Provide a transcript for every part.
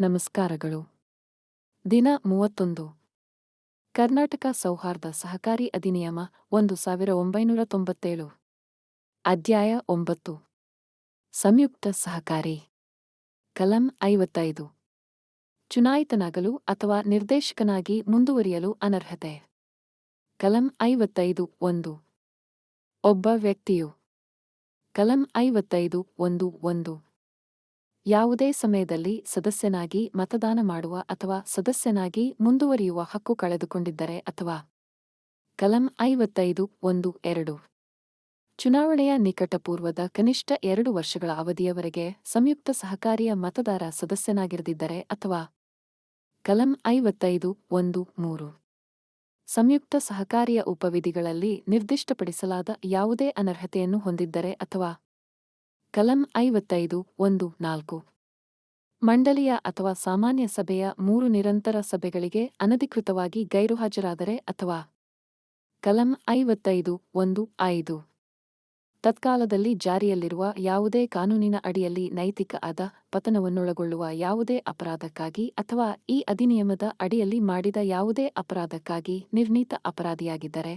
ನಮಸ್ಕಾರಗಳು. ದಿನ ಮೂವತ್ತೊಂದು. ಕರ್ನಾಟಕ ಸೌಹಾರ್ದ ಸಹಕಾರಿ ಅಧಿನಿಯಮ ಒಂದು ಸಾವಿರ ಒಂಬೈನೂರ ತೊಂಬತ್ತೇಳು. ಅಧ್ಯಾಯ ಒಂಬತ್ತು. ಸಂಯುಕ್ತ ಸಹಕಾರಿ. ಕಲಂ ಐವತ್ತೈದು. ಚುನಾಯಿತನಾಗಲು ಅಥವಾ ನಿರ್ದೇಶಕನಾಗಿ ಮುಂದುವರಿಯಲು ಅನರ್ಹತೆ. ಕಲಂ ಐವತ್ತೈದು ಒಂದು. ಒಬ್ಬ ವ್ಯಕ್ತಿಯು. ಕಲಂ ಐವತ್ತೈದು ಒಂದು ಒಂದು. ಯಾವುದೇ ಸಮಯದಲ್ಲಿ ಸದಸ್ಯನಾಗಿ ಮತದಾನ ಮಾಡುವ ಅಥವಾ ಸದಸ್ಯನಾಗಿ ಮುಂದುವರಿಯುವ ಹಕ್ಕು ಕಳೆದುಕೊಂಡಿದ್ದರೆ ಅಥವಾ? ಕಲಂ ಐವತ್ತೈದು, ಒಂದು, ಎರಡು. ಚುನಾವಣೆಯ ನಿಕಟಪೂರ್ವದ ಕನಿಷ್ಠ ಎರಡು ವರ್ಷಗಳ ಅವಧಿಯವರೆಗೆ ಸಂಯುಕ್ತ ಸಹಕಾರಿಯ ಮತದಾರ ಸದಸ್ಯನಾಗಿರದಿದ್ದರೆ ಅಥವಾ? ಕಲಂ ಐವತ್ತೈದು, ಒಂದು, ಮೂರು. ಸಂಯುಕ್ತ ಸಹಕಾರಿಯ ಉಪವಿಧಿಗಳಲ್ಲಿ ನಿರ್ದಿಷ್ಟಪಡಿಸಲಾದ ಯಾವುದೇ ಅನರ್ಹತೆಯನ್ನು ಹೊಂದಿದ್ದರೆ ಅಥವಾ? ಕಲಂ ಐವತ್ತೈದು, ಒಂದು, ನಾಲ್ಕು. ಮಂಡಳಿಯ ಅಥವಾ ಸಾಮಾನ್ಯ ಸಭೆಯ ಮೂರು ನಿರಂತರ ಸಭೆಗಳಿಗೆ ಅನಧಿಕೃತವಾಗಿ ಗೈರುಹಾಜರಾದರೆ ಅಥವಾ ಕಲಂ ಐವತ್ತೈದು, ಒಂದು, ಐದು. ತತ್ಕಾಲದಲ್ಲಿ ಜಾರಿಯಲ್ಲಿರುವ ಯಾವುದೇ ಕಾನೂನಿನ ಅಡಿಯಲ್ಲಿ ನೈತಿಕ ಆದ ಪತನವನ್ನೊಳಗೊಳ್ಳುವ ಯಾವುದೇ ಅಪರಾಧಕ್ಕಾಗಿ ಅಥವಾ ಈ ಅಧಿನಿಯಮದ ಅಡಿಯಲ್ಲಿ ಮಾಡಿದ ಯಾವುದೇ ಅಪರಾಧಕ್ಕಾಗಿ ನಿರ್ಣೀತ ಅಪರಾಧಿಯಾಗಿದ್ದರೆ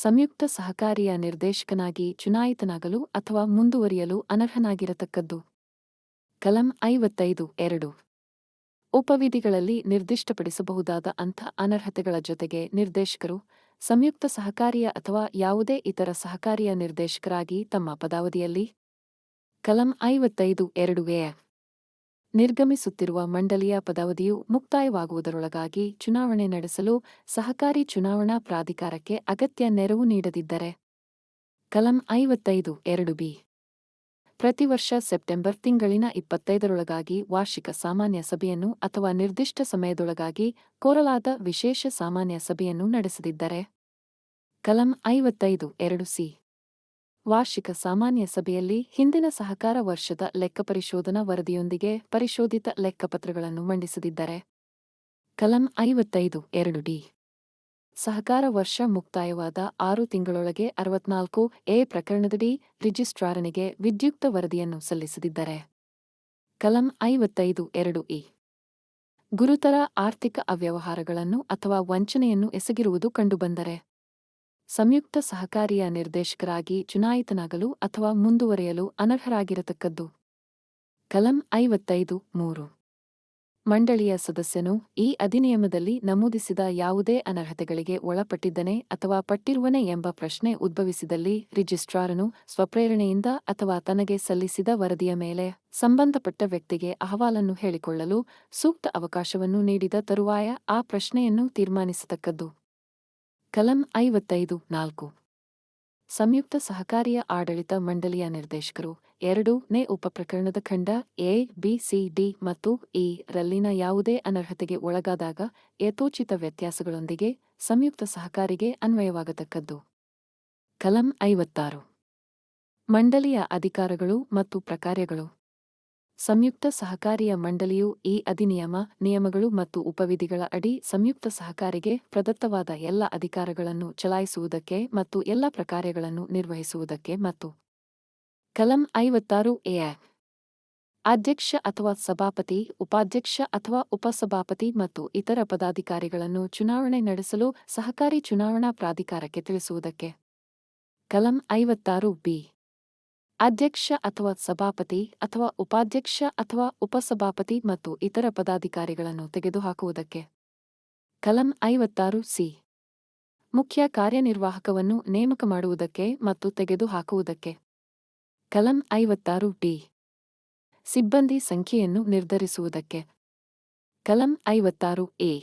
ಸಂಯುಕ್ತ ಸಹಕಾರಿಯ ನಿರ್ದೇಶಕನಾಗಿ ಚುನಾಯಿತನಾಗಲು ಅಥವಾ ಮುಂದುವರಿಯಲು ಅನರ್ಹನಾಗಿರತಕ್ಕದ್ದು. ಕಲಂ ಐವತ್ತೈದು ಎರಡು. ಉಪವಿಧಿಗಳಲ್ಲಿ ನಿರ್ದಿಷ್ಟಪಡಿಸಬಹುದಾದ ಅಂಥ ಅನರ್ಹತೆಗಳ ಜೊತೆಗೆ ನಿರ್ದೇಶಕರು, ಸಂಯುಕ್ತ ಸಹಕಾರಿಯ ಅಥವಾ ಯಾವುದೇ ಇತರ ಸಹಕಾರಿಯ ನಿರ್ದೇಶಕರಾಗಿ ತಮ್ಮ ಪದಾವಧಿಯಲ್ಲಿ. ಕಲಂ ಐವತ್ತೈದು ಎರಡು ಎ. ನಿರ್ಗಮಿಸುತ್ತಿರುವ ಮಂಡಳಿಯ ಪದಾವಧಿಯು ಮುಕ್ತಾಯವಾಗುವುದರೊಳಗಾಗಿ ಚುನಾವಣೆ ನಡೆಸಲು ಸಹಕಾರಿ ಚುನಾವಣಾ ಪ್ರಾಧಿಕಾರಕ್ಕೆ ಅಗತ್ಯ ನೆರವು ನೀಡದಿದ್ದರೆ. ಕಲಂ ಐವತ್ತೈದು, ಎರಡು ಬಿ. ಪ್ರತಿ ವರ್ಷ ಸೆಪ್ಟೆಂಬರ್ ತಿಂಗಳಿನ ಇಪ್ಪತ್ತೈದರೊಳಗಾಗಿ ವಾರ್ಷಿಕ ಸಾಮಾನ್ಯ ಸಭೆಯನ್ನು ಅಥವಾ ನಿರ್ದಿಷ್ಟ ಸಮಯದೊಳಗಾಗಿ ಕೋರಲಾದ ವಿಶೇಷ ಸಾಮಾನ್ಯ ಸಭೆಯನ್ನು ನಡೆಸದಿದ್ದರೆ. ಕಲಂ ಐವತ್ತೈದು, ಎರಡು ಸಿ. ವಾರ್ಷಿಕ ಸಾಮಾನ್ಯ ಸಭೆಯಲ್ಲಿ ಹಿಂದಿನ ಸಹಕಾರ ವರ್ಷದ ಲೆಕ್ಕಪರಿಶೋಧನಾ ವರದಿಯೊಂದಿಗೆ ಪರಿಶೋಧಿತ ಲೆಕ್ಕಪತ್ರಗಳನ್ನು ಮಂಡಿಸದಿದ್ದರೆ. ಕಲಂ ಐವತ್ತೈದು, ಎರಡು ಡಿ. ಸಹಕಾರ ವರ್ಷ ಮುಕ್ತಾಯವಾದ ಆರು ತಿಂಗಳೊಳಗೆ ಅರವತ್ನಾಲ್ಕು ಎ ಪ್ರಕರಣದಡಿ ರಿಜಿಸ್ಟ್ರಾರನಿಗೆ ವಿದ್ಯುಕ್ತ ವರದಿಯನ್ನು ಸಲ್ಲಿಸದಿದ್ದರೆ. ಕಲಂ ಐವತ್ತೈದು, ಎರಡು ಇ ಗುರುತರ ಆರ್ಥಿಕ ಅವ್ಯವಹಾರಗಳನ್ನು ಅಥವಾ ವಂಚನೆಯನ್ನು ಎಸಗಿರುವುದು ಕಂಡುಬಂದರೆ. ಸಂಯುಕ್ತ ಸಹಕಾರಿಯ ನಿರ್ದೇಶಕರಾಗಿ ಚುನಾಯಿತನಾಗಲು ಅಥವಾ ಮುಂದುವರೆಯಲು ಅನರ್ಹರಾಗಿರತಕ್ಕದ್ದು. ಕಲಂ ಐವತ್ತೈದು, ಮೂರು. ಮಂಡಳಿಯ ಸದಸ್ಯನು ಈ ಅಧಿನಿಯಮದಲ್ಲಿ ನಮೂದಿಸಿದ ಯಾವುದೇ ಅನರ್ಹತೆಗಳಿಗೆ ಒಳಪಟ್ಟಿದ್ದನೆ ಅಥವಾ ಪಟ್ಟಿರುವನೆ ಎಂಬ ಪ್ರಶ್ನೆ ಉದ್ಭವಿಸಿದಲ್ಲಿ ರಿಜಿಸ್ಟ್ರಾರನು ಸ್ವಪ್ರೇರಣೆಯಿಂದ ಅಥವಾ ತನಗೆ ಸಲ್ಲಿಸಿದ ವರದಿಯ ಮೇಲೆ ಸಂಬಂಧಪಟ್ಟ ವ್ಯಕ್ತಿಗೆ ಅಹವಾಲನ್ನು ಹೇಳಿಕೊಳ್ಳಲು ಸೂಕ್ತ ಅವಕಾಶವನ್ನು ನೀಡಿದ ತರುವಾಯ ಆ ಪ್ರಶ್ನೆಯನ್ನು ತೀರ್ಮಾನಿಸತಕ್ಕದ್ದು. ಕಲಂ ಐವತ್ತೈದು ನಾಲ್ಕು. ಸಂಯುಕ್ತ ಸಹಕಾರಿಯ ಆಡಳಿತ ಮಂಡಳಿಯ ನಿರ್ದೇಶಕರು ಎರಡು ನೇ ಉಪಪ್ರಕರಣದ ಖಂಡ ಎ, ಬಿ, ಸಿ, ಡಿ ಮತ್ತು ಇ ರಲ್ಲಿನ ಯಾವುದೇ ಅನರ್ಹತೆಗೆ ಒಳಗಾದಾಗ ಯಥೋಚಿತ ವ್ಯತ್ಯಾಸಗಳೊಂದಿಗೆ ಸಂಯುಕ್ತ ಸಹಕಾರಿಗೆ ಅನ್ವಯವಾಗತಕ್ಕದ್ದು. ಕಲಂ ಐವತ್ತಾರು. ಮಂಡಳಿಯ ಅಧಿಕಾರಗಳು ಮತ್ತು ಪ್ರಕಾರ್ಯಗಳು. ಸಂಯುಕ್ತ ಸಹಕಾರಿಯ ಮಂಡಳಿಯು ಈ ಅಧಿನಿಯಮ, ನಿಯಮಗಳು ಮತ್ತು ಉಪವಿಧಿಗಳ ಅಡಿ ಸಂಯುಕ್ತ ಸಹಕಾರಿಗೆ ಪ್ರದತ್ತವಾದ ಎಲ್ಲ ಅಧಿಕಾರಗಳನ್ನು ಚಲಾಯಿಸುವುದಕ್ಕೆ ಮತ್ತು ಎಲ್ಲ ಪ್ರಕಾರ್ಯಗಳನ್ನು ನಿರ್ವಹಿಸುವುದಕ್ಕೆ ಮತ್ತು ಕಲಂ ಐವತ್ತಾರು ಎ ಅಧ್ಯಕ್ಷ ಅಥವಾ ಸಭಾಪತಿ, ಉಪಾಧ್ಯಕ್ಷ ಅಥವಾ ಉಪಸಭಾಪತಿ ಮತ್ತು ಇತರ ಪದಾಧಿಕಾರಿಗಳನ್ನು ಚುನಾವಣೆ ನಡೆಸಲು ಸಹಕಾರಿ ಚುನಾವಣಾ ಪ್ರಾಧಿಕಾರಕ್ಕೆ ತಿಳಿಸುವುದಕ್ಕೆ ಕಲಂ ಐವತ್ತಾರು ಬಿ ಅಧ್ಯಕ್ಷ ಅಥವಾ ಸಭಾಪತಿ ಅಥವಾ ಉಪಾಧ್ಯಕ್ಷ ಅಥವಾ ಉಪಸಭಾಪತಿ ಮತ್ತು ಇತರ ಪದಾಧಿಕಾರಿಗಳನ್ನು ತೆಗೆದುಹಾಕುವುದಕ್ಕೆ. ಕಲಂ ಐವತ್ತಾರು ಸಿ. ಮುಖ್ಯ ಕಾರ್ಯನಿರ್ವಾಹಕವನ್ನು ನೇಮಕ ಮಾಡುವುದಕ್ಕೆ ಮತ್ತು ತೆಗೆದುಹಾಕುವುದಕ್ಕೆ. ಕಲಂ ಐವತ್ತಾರು ಡಿ ಸಿಬ್ಬಂದಿ ಸಂಖ್ಯೆಯನ್ನು ನಿರ್ಧರಿಸುವುದಕ್ಕೆ. ಕಲಂ ಐವತ್ತಾರು ಎ.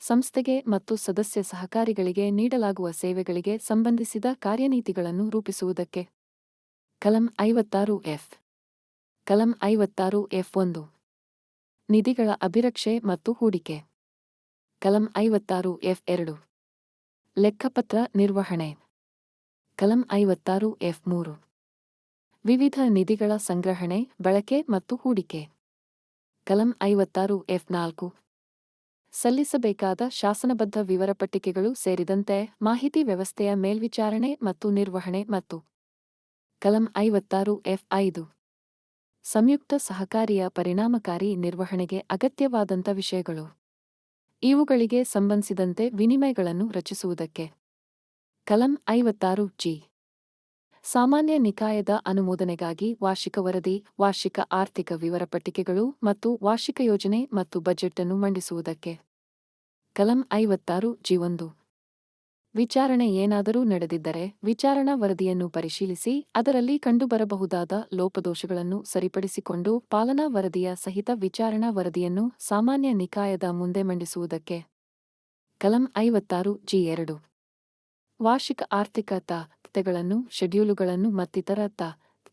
ಸಂಸ್ಥೆಗೆ ಮತ್ತು ಸದಸ್ಯ ಸಹಕಾರಿಗಳಿಗೆ ನೀಡಲಾಗುವ ಸೇವೆಗಳಿಗೆ ಸಂಬಂಧಿಸಿದ ಕಾರ್ಯನೀತಿಗಳನ್ನು ರೂಪಿಸುವುದಕ್ಕೆ. ಕಲಂ ಐವತ್ತಾರು ಎಫ್. ಕಲಂ ಐವತ್ತಾರು ಎಫ್ ಒಂದು. ನಿಧಿಗಳ ಅಭಿರಕ್ಷೆ ಮತ್ತು ಹೂಡಿಕೆ. ಕಲಂ ಐವತ್ತಾರು ಎಫ್ ಎರಡು. ಲೆಕ್ಕಪತ್ರ ನಿರ್ವಹಣೆ. ಕಲಂ ಐವತ್ತಾರು ಎಫ್ ಮೂರು. ವಿವಿಧ ನಿಧಿಗಳ ಸಂಗ್ರಹಣೆ, ಬಳಕೆ ಮತ್ತು ಹೂಡಿಕೆ. ಕಲಂ ಐವತ್ತಾರು ಎಫ್ ನಾಲ್ಕು. ಸಲ್ಲಿಸಬೇಕಾದ ಶಾಸನಬದ್ಧ ವಿವರಪಟ್ಟಿಕೆಗಳು ಸೇರಿದಂತೆ ಮಾಹಿತಿ ವ್ಯವಸ್ಥೆಯ ಮೇಲ್ವಿಚಾರಣೆ ಮತ್ತು ನಿರ್ವಹಣೆ ಮತ್ತು ಕಲಂ ಐವತ್ತಾರು ಎಫ್ ಐದು. ಸಂಯುಕ್ತ ಸಹಕಾರಿಯ ಪರಿಣಾಮಕಾರಿ ನಿರ್ವಹಣೆಗೆ ಅಗತ್ಯವಾದಂಥ ವಿಷಯಗಳು. ಇವುಗಳಿಗೆ ಸಂಬಂಧಿಸಿದಂತೆ ವಿನಿಮಯಗಳನ್ನು ರಚಿಸುವುದಕ್ಕೆ. ಕಲಂ ಐವತ್ತಾರು ಜಿ. ಸಾಮಾನ್ಯ ನಿಕಾಯದ ಅನುಮೋದನೆಗಾಗಿ ವಾರ್ಷಿಕ ವರದಿ, ವಾರ್ಷಿಕ ಆರ್ಥಿಕ ವಿವರ ಪಟ್ಟಿಕೆಗಳು ಮತ್ತು ವಾರ್ಷಿಕ ಯೋಜನೆ ಮತ್ತು ಬಜೆಟ್ ಅನ್ನು ಮಂಡಿಸುವುದಕ್ಕೆ. ಕಲಂ ಐವತ್ತಾರು ಜಿ ಒಂದು. ವಿಚಾರಣೆ ಏನಾದರೂ ನಡೆದಿದ್ದರೆ ವಿಚಾರಣಾ ವರದಿಯನ್ನು ಪರಿಶೀಲಿಸಿ, ಅದರಲ್ಲಿ ಕಂಡುಬರಬಹುದಾದ ಲೋಪದೋಷಗಳನ್ನು ಸರಿಪಡಿಸಿಕೊಂಡು ಪಾಲನಾ ವರದಿಯ ಸಹಿತ ವಿಚಾರಣಾ ವರದಿಯನ್ನು ಸಾಮಾನ್ಯ ನಿಕಾಯದ ಮುಂದೆ ಮಂಡಿಸುವುದಕ್ಕೆ. ಕಲಂ ಐವತ್ತಾರು ಜಿ ಎರಡು. ವಾರ್ಷಿಕ ಆರ್ಥಿಕ ತಾತ್ಯಗಳನ್ನು ಶೆಡ್ಯೂಲುಗಳನ್ನು ಮತ್ತಿತರ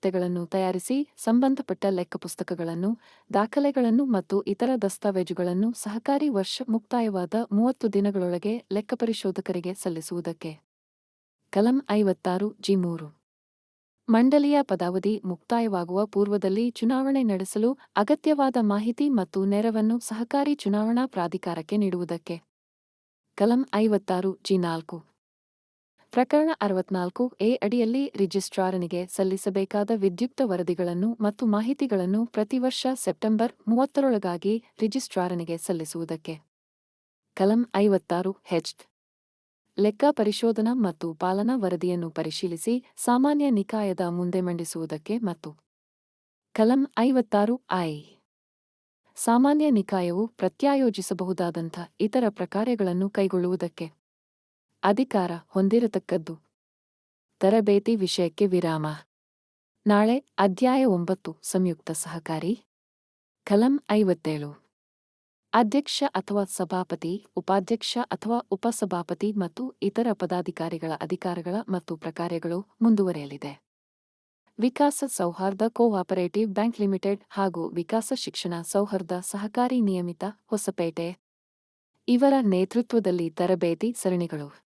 ತಾತ್ಯಗಳನ್ನು ತಯಾರಿಸಿ ಸಂಬಂಧಪಟ್ಟ ಲೆಕ್ಕಪುಸ್ತಕಗಳನ್ನು, ದಾಖಲೆಗಳನ್ನು ಮತ್ತು ಇತರ ದಸ್ತಾವೇಜುಗಳನ್ನು ಸಹಕಾರಿ ವರ್ಷ ಮುಕ್ತಾಯವಾದ ಮೂವತ್ತು ದಿನಗಳೊಳಗೆ ಲೆಕ್ಕಪರಿಶೋಧಕರಿಗೆ ಸಲ್ಲಿಸುವುದಕ್ಕೆ. ಕಲಂ ಐವತ್ತಾರು, ಜಿ ಮೂರು. ಮಂಡಳಿಯ ಪದಾವಧಿ ಮುಕ್ತಾಯವಾಗುವ ಪೂರ್ವದಲ್ಲಿ ಚುನಾವಣೆ ನಡೆಸಲು ಅಗತ್ಯವಾದ ಮಾಹಿತಿ ಮತ್ತು ನೆರವನ್ನು ಸಹಕಾರಿ ಚುನಾವಣಾ ಪ್ರಾಧಿಕಾರಕ್ಕೆ ನೀಡುವುದಕ್ಕೆ. ಕಲಂ ಐವತ್ತಾರು, ಜಿ ನಾಲ್ಕು. ಪ್ರಕರಣ ಅರವತ್ನಾಲ್ಕು ಎ ಅಡಿಯಲ್ಲಿ ರಿಜಿಸ್ಟ್ರಾರನಿಗೆ ಸಲ್ಲಿಸಬೇಕಾದ ವಿದ್ಯುಕ್ತ ವರದಿಗಳನ್ನು ಮತ್ತು ಮಾಹಿತಿಗಳನ್ನು ಪ್ರತಿ ವರ್ಷ ಸೆಪ್ಟೆಂಬರ್ ಮೂವತ್ತರೊಳಗಾಗಿ ರಿಜಿಸ್ಟ್ರಾರನಿಗೆ ಸಲ್ಲಿಸುವುದಕ್ಕೆ. ಕಲಂ ಐವತ್ತಾರು ಹೆಚ್ ಲೆಕ್ಕ ಪರಿಶೋಧನಾ ಮತ್ತು ಪಾಲನಾ ವರದಿಯನ್ನು ಪರಿಶೀಲಿಸಿ ಸಾಮಾನ್ಯ ನಿಕಾಯದ ಮುಂದೆ ಮಂಡಿಸುವುದಕ್ಕೆ ಮತ್ತು. ಕಲಂ ಐವತ್ತಾರು ಐ. ಸಾಮಾನ್ಯ ನಿಕಾಯವು ಪ್ರತ್ಯಾಯೋಜಿಸಬಹುದಾದಂಥ ಇತರ ಪ್ರಕಾರಗಳನ್ನು ಕೈಗೊಳ್ಳುವುದಕ್ಕೆ. ಅಧಿಕಾರ ಹೊಂದಿರತಕ್ಕದ್ದು. ತರಬೇತಿ ವಿಷಯಕ್ಕೆ ವಿರಾಮ. ನಾಳೆ ಅಧ್ಯಾಯ ಒಂಬತ್ತು, ಸಂಯುಕ್ತ ಸಹಕಾರಿ. ಕಲಂ ಐವತ್ತೇಳು. ಅಧ್ಯಕ್ಷ ಅಥವಾ ಸಭಾಪತಿ, ಉಪಾಧ್ಯಕ್ಷ ಅಥವಾ ಉಪಸಭಾಪತಿ ಮತ್ತು ಇತರ ಪದಾಧಿಕಾರಿಗಳ ಅಧಿಕಾರಗಳ ಮತ್ತು ಪ್ರಕಾರಗಳು ಮುಂದುವರೆಯಲಿದೆ. ವಿಕಾಸ ಸೌಹಾರ್ದ ಕೋಆಪರೇಟಿವ್ ಬ್ಯಾಂಕ್ ಲಿಮಿಟೆಡ್ ಹಾಗೂ ವಿಕಾಸ ಶಿಕ್ಷಣ ಸೌಹಾರ್ದ ಸಹಕಾರಿ ನಿಯಮಿತ ಹೊಸಪೇಟೆ. ಇವರ ನೇತೃತ್ವದಲ್ಲಿ ತರಬೇತಿ ಸರಣಿಗಳು.